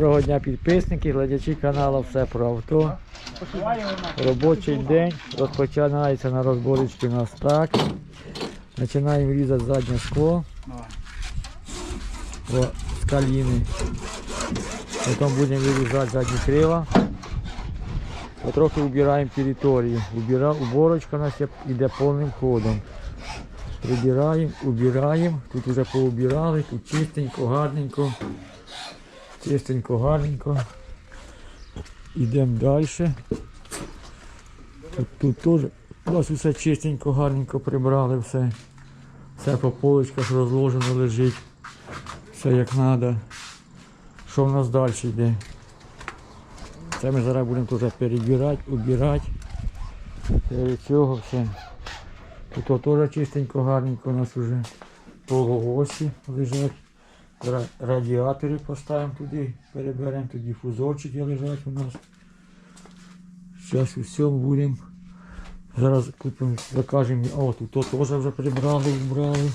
Доброго дня підписники, глядачі каналу Все про авто. Робочий день розпочинається на розборочці у нас так. Починаємо різати заднє скло. О, з каліни. Потім будемо вирізати задні крила. Потрохи убираємо територію. Убира... Уборочка у нас йде повним ходом. Прибираємо, убираємо. Тут вже поубирали, тут чистенько, гарненько. Чистенько, гарненько. Йдемо далі. Тут, тут теж у нас все чистенько, гарненько прибрали все. Все по полочках розложено лежить. Все як треба. Що в нас далі йде? Це ми зараз будемо теж перебирати, убирати. Перед цього все. Тут теж чистенько, гарненько у нас вже полуосі лежать. Ра- Радіатори поставимо туди, переберемо, тут дифузорчики лежать у нас. Зараз усе будемо. Зараз купимо, закажемо. О, тут теж вже прибрали, вбрали.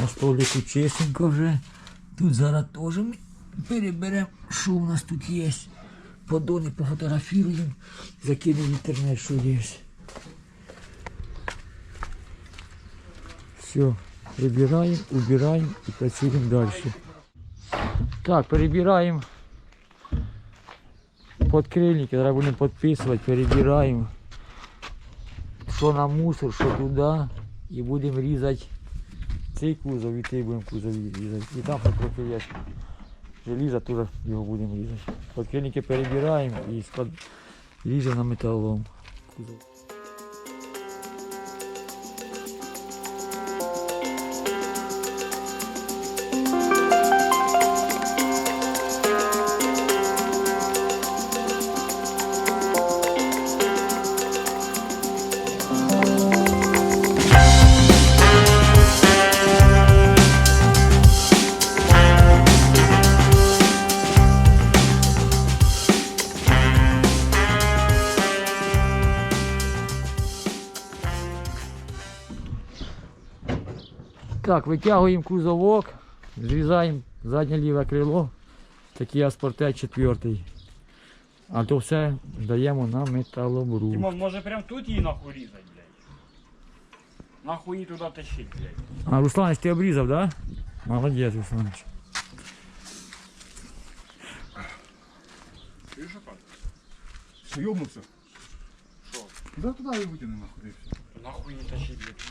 На столику чистенько вже. Тут зараз теж ми переберемо, що у нас тут є. Подони пофотографіруємо, закинемо в інтернет, що є. Все, прибираємо, убираємо і працюємо далі. Так, перебираємо подкрильники, зараз будемо підписувати, перебираємо, що на мусор, що туди, і будемо різати цей кузов і цей будемо кузов різати. І там трохи є желіза, теж його будемо різати. Подкрильники перебираємо і ріжемо на металолом. Так, витягуємо кузовок, зрізаємо заднє ліве крило, такий аспортет четвертий. А то все даємо на металобрух. Димон, може прям тут її нахуй різать, блядь. Нахуй її туди тащить, блядь. А Русланович, ти обрізав, да? Молодець, Русланович. Що так? Що йобнувся? Що? Да туди і витягни нахуй. і все. Нахуй її тащить, блядь.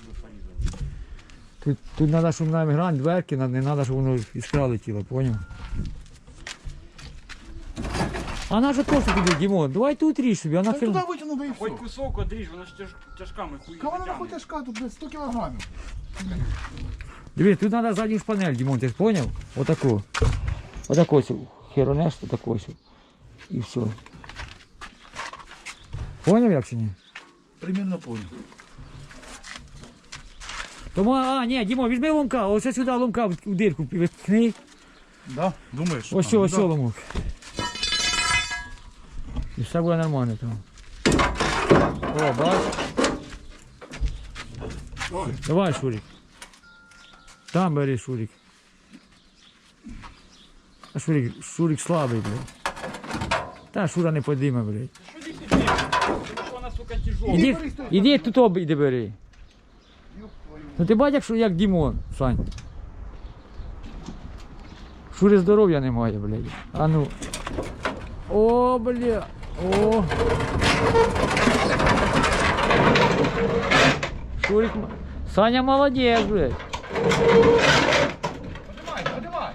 Тут, тут треба, щоб нам грань дверки, не треба, щоб воно іскра летіла, поняв? А наша просто туди, Дімон, давай тут ріж собі, а Та нахер. туди витягну, да і Хоч все. кусок одріж, вона ж тяж, тяжками хуй Кого вона нахуй тяжка, тут блядь, 100 кілограмів. Дивись, тут треба задню шпанель, Дімон, ти ж поняв? Отаку. Отаку ось херонеш, отаку ось. І все. Поняв як чи ні? Примерно понял. Тому, а, ні, Дімо, візьми ломка, ось сюди ломка в в дирку виткни. Да? Думаєш? Ось А, ось да. ломок. І все буде нормально там. О, бач. Ой. Давай, Шурик. Там бери, Шурик. А Шурик, Шурик слабий, блядь. Та Шура не подиме, блядь. Що ти? Іди, іди тут обійди бери. Ну ти бачиш, що як Дімон, Сань. Шури здоров'я немає, блядь. А ну. О, бля. О. Шурик. Саня молодець, блядь. Подимай, подимай.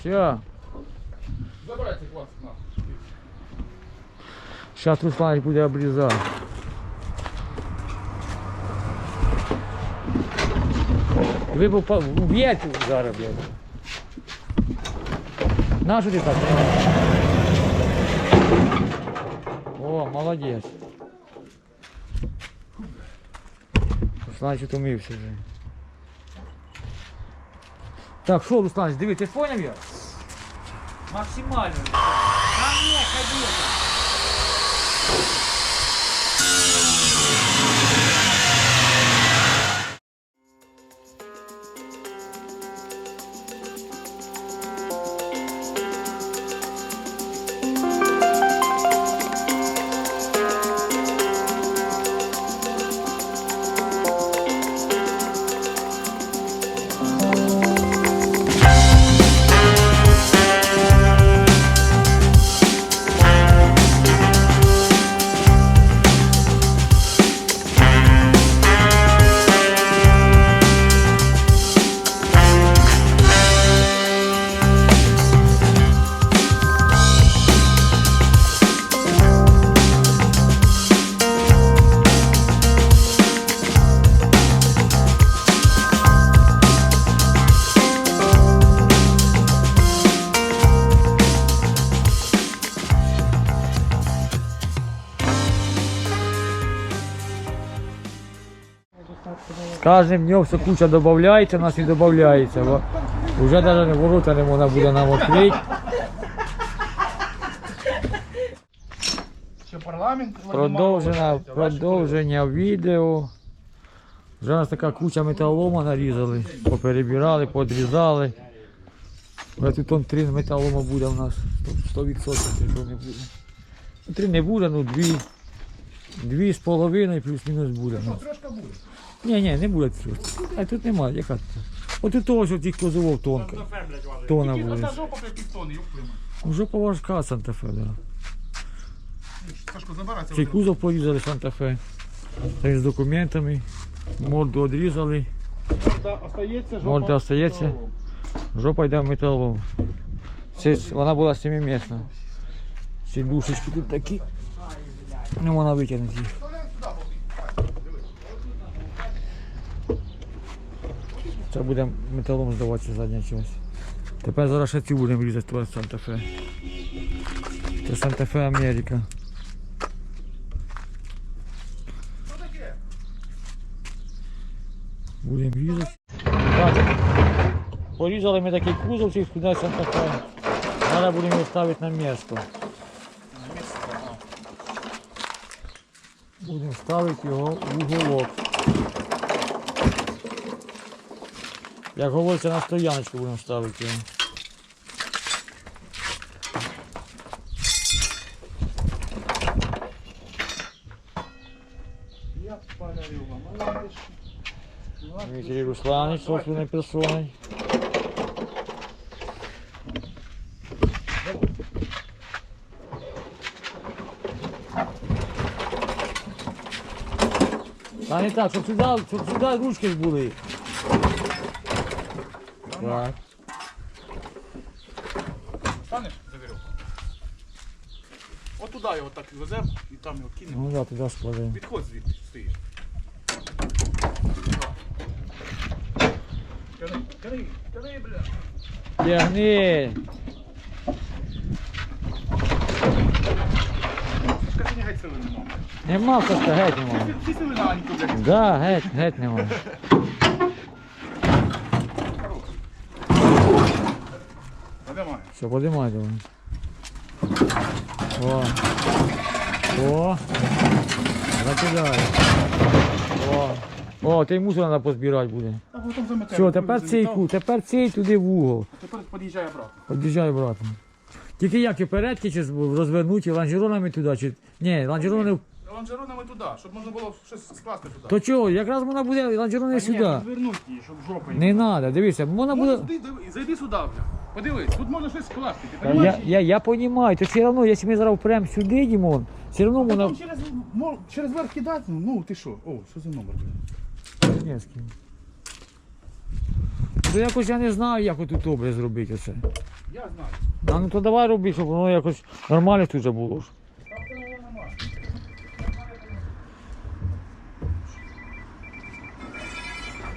Все. Зараз Руслан буде обрізати. Ви б уб'єте зараз, блядь. На що ти так? О, молодець. Руслан утомився вже. Так, що, Руслан, диви, ти поняв я? Максимально. Там не, ходи. З кожним днем все куча додається, у нас і додається. Бо Вже навіть ворота не можна буде нам відкрити. Продовження, продовження відео. Вже у нас така куча металолома нарізали, поперебирали, подрізали. Вже тут он три металолома буде у нас. 100% не буде. Ну, Три не буде, ну дві. Дві з половиною плюс-мінус буде. Ну. Трошка буде. Ні, ні, не буде трьох. А тут немає, яка тут. От тут того, що. Санта-Фе, блядь, валить. Тона Тільки буде. Вже поважка Санта-Фе, да. Цей кузов порізали Санта-Фе. Та з документами. Морду відрізали. Морда остається, жопа. Йде в металолом. Це, вона була семимісна. Ці душечки тут такі. Не можна витягнути їх. Це буде металом здаватися задня часть. Тепер зараз ще цю будемо різати туди Санта-Фе. Це Санта-Фе Америка. Будемо різати. Так. Порізали ми такий кузов, сюди Санта-Фе. Зараз будемо його ставити на місто. Будемо ставити його в уголок. Як говориться, на стояночку будемо ставити. Дмитрий Русланович, собственной персоной. Та не так, щоб сюди, щоб сюди ручки були. Так. Станеш за вірьовку? От туди його так веземо і там його кинемо. Ну да, туди складаємо. Відходь звідти, стоїш. Тяни, тяни, бля. Тягни. Скажи, не геть сили нема. Нема геть нема. Всі сили на Аньку, блядь. Да, геть, геть нема. А де має? Все, подимай давай. О. О. Закидай. О. О, той мусор треба позбирати буде. Все, тепер цей ку, тепер цей туди в угол. Тепер під'їжджай обратно. Під'їжджай обратно. Тільки як і вперед, чи розвернуті ланжеронами туди, чи. Ні, ланжерони. Лонжеронами туди, щоб можна було щось скласти туди. То чого, якраз вона буде ланжерони Ні, сюди. розвернуть її, щоб жопа Не треба, дивися, вона Може, буде. зайди, диви- зайди сюди, бля. Подивись, тут можна щось скласти. Ти Та Я, я, я розумію, то все одно, якщо ми зараз впремо сюди, Дімон, все одно А вона. потім через, мол- через верх кидати, ну ти що? О, що за номер, бля? Ні, з ким. То якось я не знаю, як отут добре зробити оце. Я знаю. А ну то давай роби, щоб воно якось нормально тут же було. ж.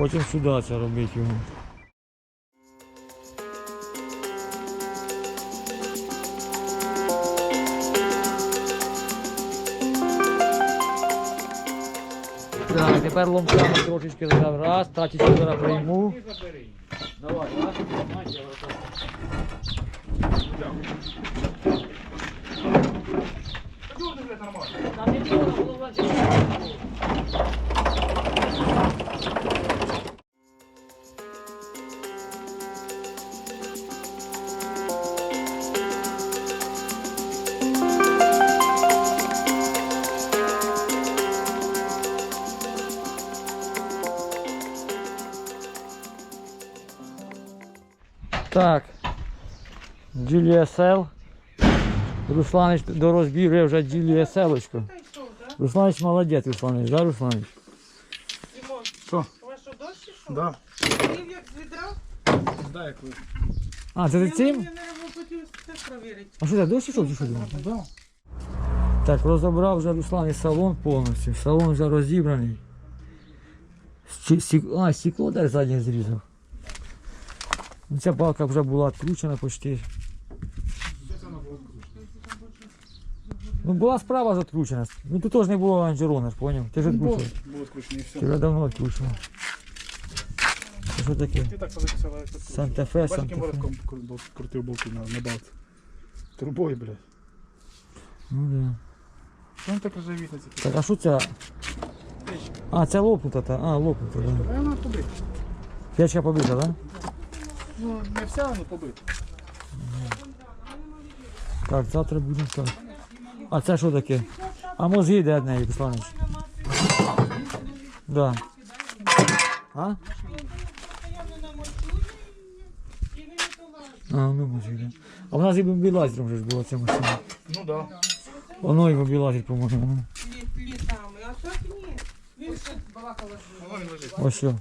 Потім сюди це робити його. Так, тепер ломками трошечки зараз. Раз, тачечку зараз прийму. Давай, раз, нормально. Так. GLSL. Русланич до розбіру вже GLSL-очку. Русланич молодець, Русланич, да, Русланич? Дімон, Що? у вас що дощ ішов? Да. Пів як з відра? Да, як ви. А, це ти Я цим? хотів це. А що це, дощ ішов чи що? Да. Так, розібрав вже Руслан салон повністю. Салон вже розібраний. Сті- стік- А, стекло дай заднє зрізав. Ну, Ця балка вже була відкручена почти. Ну була справа відключена. Ну тут теж не було лонжерона, ж поняв? Ти ж Було, відключив. було скручено і все. Тебе давно відключено. Це що таке? Ти так позаписала. Санта-Фе, Бачиш, яким Санта-Фе. воротком кру- крутив болти на, на балці. Трубою, блядь. Ну да. Що він так ржавіє на Так, а що це? А, це лопнута та. А, лопнута, так. Да. А вона побита. Печка побита, так? Да? Ну, не вся, але побита. Так, завтра будемо так. А це що таке? А мозги де від неї, Русланович? Да. А? А, ну мозги, да. А в нас і мобілайзером вже ж була ця машина. Ну да. Воно і мобілайзер, по-моєму. Ось що.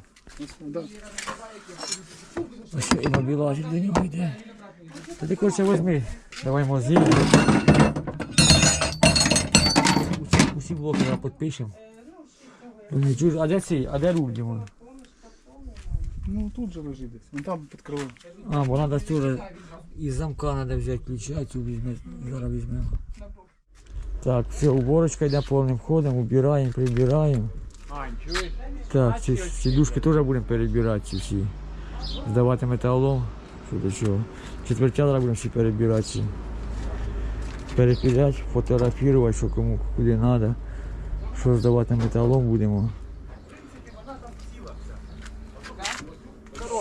Да. Ось і мобілайзер до нього йде. Ти коротше возьми. Давай мозги. Усі, усі блоки зараз підпишемо. Ну, А де цей? А де руль, Дімон? Ну тут же лежить десь. Ну там під крилом. А, бо треба теж із замка треба взяти ключа, цю візьме, зараз візьмемо. Так, все, уборочка йде повним ходом, убираємо, прибираємо. Ань, чуєш? Так, ці сідушки теж будемо перебирати ці всі. Здавати металолом. Що до чого. Четвертя будемо всі перебирати. Перепіляти, фотографувати, що кому куди треба. Що здавати металолом будемо.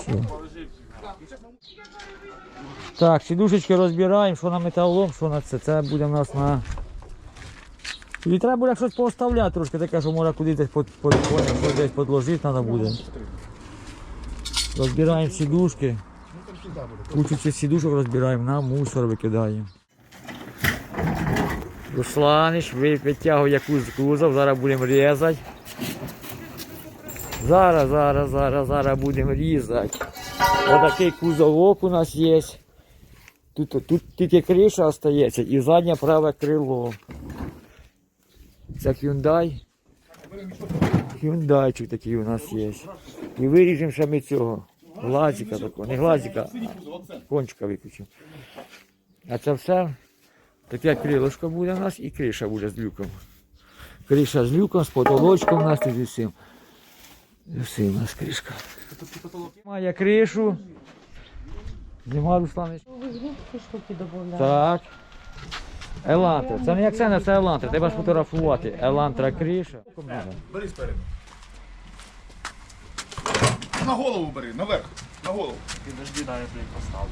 Все. Так, сідушечки розбираємо, що на металолом, що на це. Це буде в нас на. І треба буде щось поставляти трошки таке, що може кудись десь підложити треба буде. Розбираємо сідушки. Кучу цих сідушок розбираємо, на мусор викидаємо. Русланич ви- витягує якусь кузов, зараз будемо різати. Зараз, зараз, зараз, зараз будемо різати. Отакий кузовок у нас є. Тут, тут тільки криша остається і заднє праве крило. Це Hyundai. Hyundaiчик такий у нас є. І виріжемо ще ми цього. Глазика такого. Не глазика, а кончика виключимо. А це все. Таке крилишко буде у нас і криша буде з люком. Криша з люком, з потолочком у нас тут. І всім у нас кришка. Має кришу. Зима, Русланович. штуки додавляють. Так. Елантра. Це не як це, це Елантра. Треба сфотографувати. Елантра криша. Бери спереду. На голову бери, наверх. На голову. Підожди, дай я блін поставлю.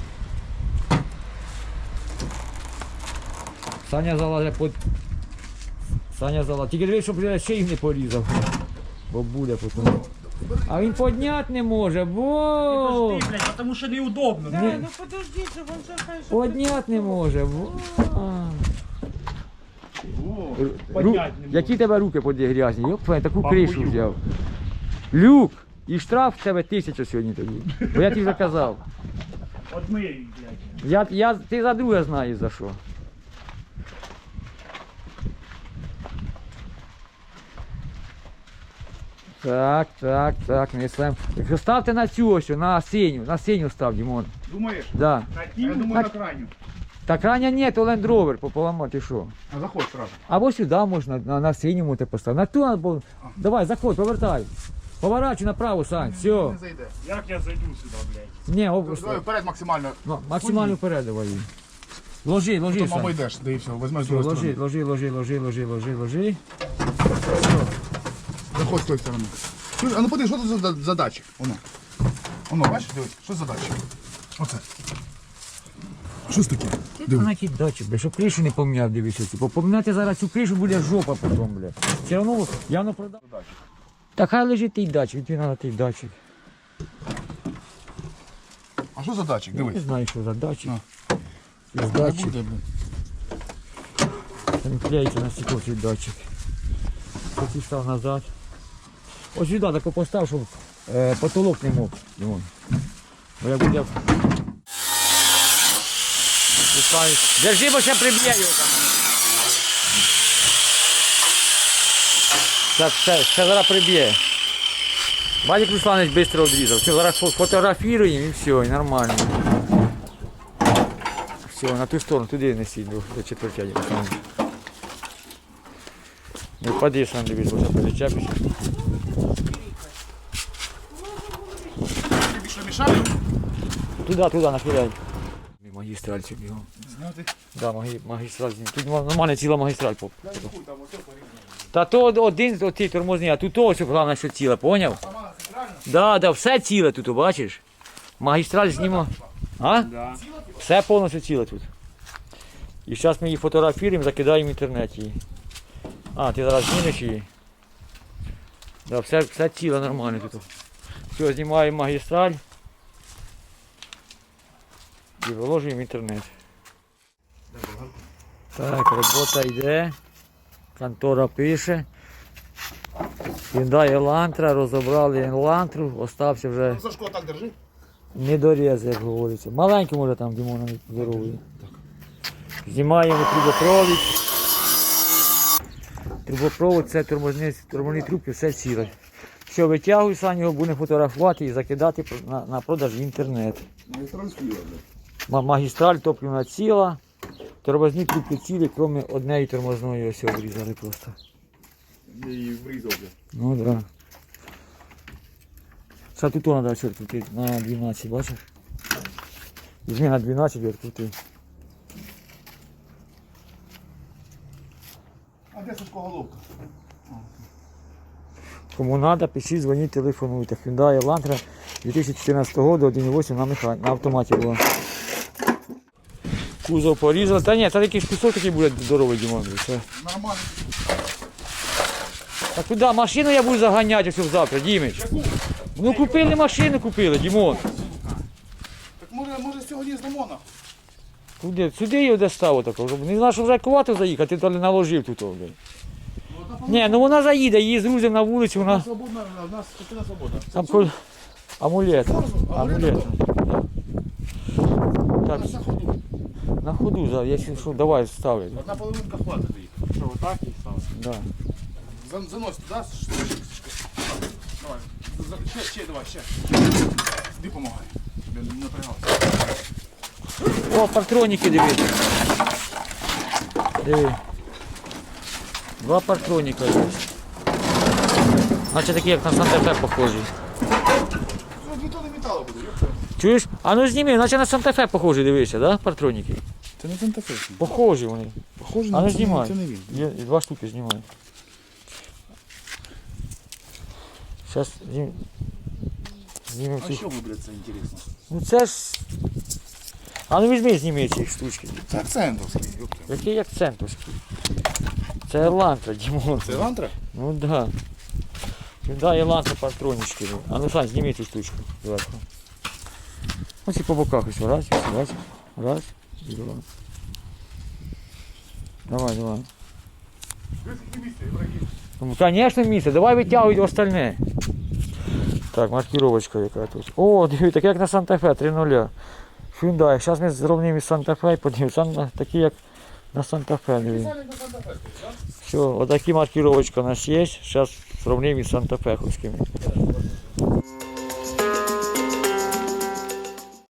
Саня залазить под. Саня залазить. Тільки дивись, щоб я ще їх не порізав. Бо буде потім. А він підняти не може, бо Підожди, блядь, тому що неудобно. Да, ну подождіть, же, вон же хай же. підняти не може. А. Ру-. Які тебе руки поді грязні? Йоп, твою, таку Бабую. кришу взяв. Люк! І штраф в тебе тисяча сьогодні тоді. Бо я тобі вже казав. Одмий, блядь. Я, я, ти за друге знаєш за що. Так, так, так, несем. Якщо ставте на цю ось, на синю, на синю став, Дімон. думаєш? Да. А я Хотів? думаю на крайню. Так рання ні, то Land Rover пополамати ти що. А заходь сразу. Або сюди можна, на, на синьому ти поставити. На ту, або... Давай, заходь, повертай. Поворачуй направо, Сань, все. Не зайде. Як я зайду сюди, блядь? Ні, Давай вперед максимально. ну, максимально вперед давай. Ложи, ложи, Потім мама Сань. йдеш, да і все, візьмеш з Все, другої ложи, сторони. ложи, ложи, ложи, ложи, ложи, ложи. Заходь з тої сторони. Чуєш, А ну подивись, що це за за датчик? Воно. Воно, бачиш, дивись, що за датчик? Оце. Що це таке? Диви. На ті дачі, бля, щоб кришу не поміняв, дивися. Типу, поміняти зараз цю кришу буде жопа потім, бля. Все одно явно продав. Та хай лежить той датчик, тобі треба той датчик. А що за датчик? Я не Дивись. знаю, що за. На. Є Не буде, блін. там клеїться на стекло цей датчик. Потім став назад. Ось сюди тако постав, щоб е, потолок не мог. Бо як буде... Пускай. Держи, бо ще приб'є його там. Так, все, ще зараз приб'є. Бачиш, Русланович швидко відрізав. Все, зараз фо- фотографіруємо і все, і нормально. Все, на ту сторону, туди неси до, до четвертя. Русланович. Не впади сам дивись, бо ще перечепишся. Тобі що мішаю? Туди, туди, нахиляй. Магістральці бігом. Зняти. Да, магі, магістраль. Тут нормальна ціла магістраль. поп. Та то один з ті тормозні, а тут ось головне, що ціле, поняв? Да, да, все ціле тут, бачиш? Магістраль знімо. А? Да. Все повністю ціле тут. І зараз ми її фотографуємо, закидаємо в інтернет її. А, ти зараз знімеш її? Да, все, все ціле нормально тут. Все, знімаємо магістраль. І виложуємо в інтернет. Так, робота йде. Контора пише. Hyundai Elantra, розібрали Elantra, остався вже Сашко, так держи. недоріз, як говориться. Маленький може там Дімона здоровий. Знімаємо трубопровід. Трубопровод, це тормозні, трубки, все ціле. Все, витягуй, Саня його буде фотографувати і закидати на, на продаж в інтернет. Ма- Магістраль топлівна ціла. Тормозні трубки цілі, крім однієї тормозної ось обрізали просто. Її врізав. Ну да. Це тут треба відкрути на 12, бачиш? Візьми на 12 відкрути. А де Сашко головка? Кому треба, пишіть, дзвоніть, телефонуйте. Hyundai Elantra 2014 року 1.8 на, меха... на автоматі була. Кузов порізали. Та ні, це якийсь кусок такий буде здоровий, Дімон. Це... Нормально. Та куди? Машину я буду заганяти ось завтра, Дімич. Ну купили машину, купили, Дімон. Так може, може сьогодні здамо нахуй. Куди? Сюди де ставив такого. Не знаю, що вже екватор заїхати, ти то наложив тут. о, блядь. Ні, ну вона заїде, її зрузимо на вулицю, вона. Свободна, у нас частина свободна. Там куль... амулет. Амулет. Так, На ходу. за- якщо що, давай ставить. Одна половинка хватить їх. Що, отак і став? Да. За- Занось туди. Давай. За- Ще, ще, давай, ще. Іди помагай. Не не напрягайся. О, патроніки дивіться. Диви. Два патроніка є. Наче такі, як на Санта-Фе похожі. Ну, ніхто не металу буде, йопта. Чуєш? А ну зніми, наче на Санта-Фе похожі, дивися, да? Патроніки. Це не Сантафе. Похожі вони. Похоже А ну це не він. І два штуки знімаю. Зараз знім... знімемо А що ви, блядь, це інтересно? Ну це ж. А ну візьми зніми ці штучки. Це акцентовський, йопта. Який акцентовський? Це Елантра, Дімон. Це лантра? Ну да. Да, Елантра патронички. А ну Сань, зніми цю штучку зверху. Ось і по боках ось. Раз, ось, раз, раз, і. Давай, давай. Ну, конечно, місце. Давай витягуй остальне. Так, маркировочка яка тут. О, диви, так як на Санта-Фе, 3.0. Hyundai. Зараз ми зрівняємо із Санта-Фе і подивимося. Такі як на Санта-Фе. Все, отакі маркировочка у нас є. Зараз сравнимо із Санта-Феховськими.